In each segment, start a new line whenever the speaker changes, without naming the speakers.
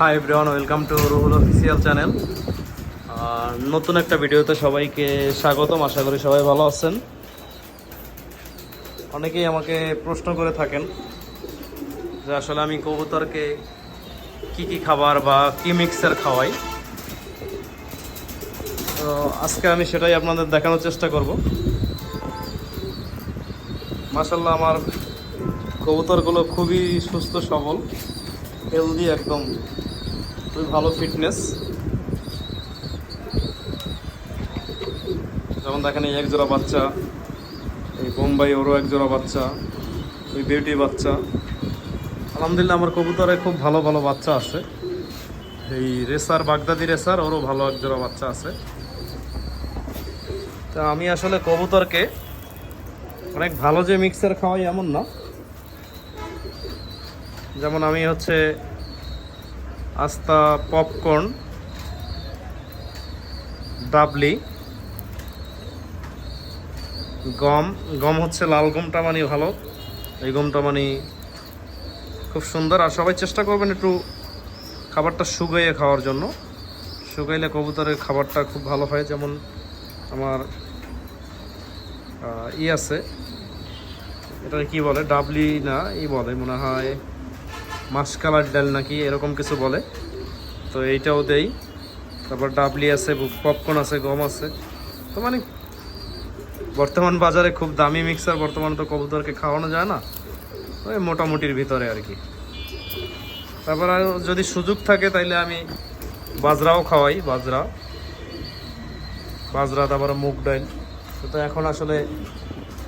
Hi everyone welcome to Ruhul official channel নতুন একটা ভিডিওতে সবাইকে স্বাগতম, আশা করি সবাই ভালো আছেন। অনেকেই আমাকে প্রশ্ন করে থাকেন যে আসলে আমি কবুতরকে কি কি খাবার বা কি মিক্সার খাওয়াই। তো আজকে আমি সেটাই আপনাদের দেখানোর চেষ্টা করব। মাসাল্লাহ আমার কবুতরগুলো খুবই সুস্থ, সবল হেলদি একদম খুবই ভালো ফিটনেস যেমন দেখেন এই এক জোড়া বাচ্চা, এই বোম্বাই ওরও এক জোড়া বাচ্চা ওই বিউটি বাচ্চা। আলহামদুলিল্লাহ আমার কবুতরে খুব ভালো ভালো বাচ্চা আছে। এই রেসার, বাগদাদি রেসার, ওরও ভালো এক জোড়া বাচ্চা আছে। তা আমি আসলে কবুতরকে অনেক ভালো যে মিক্সার খাওয়াই এমন না। যেমন আমি হচ্ছে আস্তা পপকর্ন, ডাবলি, গম গম হচ্ছে লাল গমটা মানে ভালো। এই গমটা মানে খুব সুন্দর। আর সবাই চেষ্টা করবেন একটু খাবারটা শুকাইয়ে খাওয়ার জন্য। শুকাইলে কবুতরের খাবারটা খুব ভালো হয়। যেমন আমার ই আছে। এটা কি বলে? ডাবলি না, ই বলে, মনে হয় মাসকালার ডাল নাকি এরকম কিছু বলে। তো এইটাও দেই। তারপর ডাবলি আছে পপকর্ন আছে, গম আছে। তো মানে বর্তমান বাজারে খুব দামি মিক্সার, বর্তমানে তো কবুতরকে খাওয়ানো যায় না। ওই মোটামুটির ভিতরে আর কি। তারপর যদি সুযোগ থাকে তাইলে আমি বাজরাও খাওয়াই, বাজরা। বাজরা, তারপরে মুগ ডাল। তো এখন আসলে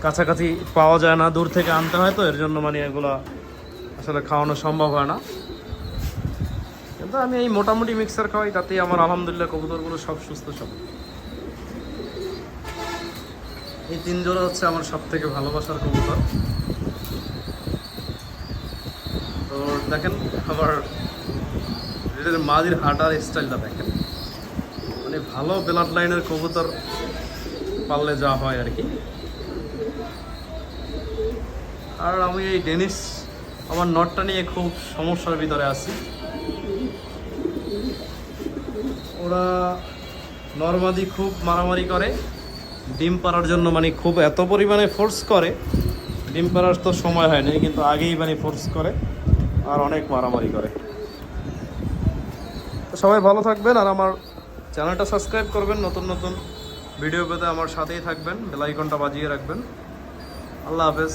কাছাকাছি পাওয়া যায় না, দূর থেকে আনতে হয় তো, এর জন্য মানে এগুলা আসলে খাওয়ানো সম্ভব হয় না। কিন্তু আমি এই মোটামুটি মিক্সার খাওয়াই, তাতেই আমার আলহামদুলিল্লাহ কবুতরগুলো সব সুস্থ সব এই তিন জোড়া হচ্ছে আমার সব থেকে ভালোবাসার কবুতর। তো দেখেন আমার এটার মাদির হাঁটার স্টাইলটা দেখেন। মানে ভালো ব্লাড লাইনের কবুতর পাললে যা হয় আর কি। আর আমি এই ডেনিস আমার নটটা নিয়ে খুব সমস্যার ভিতরে আছি। ওরা নর্মাদি খুব মারামারি করে। ডিম পাড়ার জন্য মানে খুব এত পরিমাণে ফোর্স করে। ডিম পাড়ার তো সময় হয় না কিন্তু আগেই মানে ফোর্স করে আর অনেক মারামারি করে। তো সবাই ভালো থাকবেন আর আমার চ্যানেলটা সাবস্ক্রাইব করবেন, নতুন নতুন ভিডিও পেতে আমার সাথেই থাকবেন বেল আইকনটা বাজিয়ে রাখবেন। আল্লাহ হাফেজ।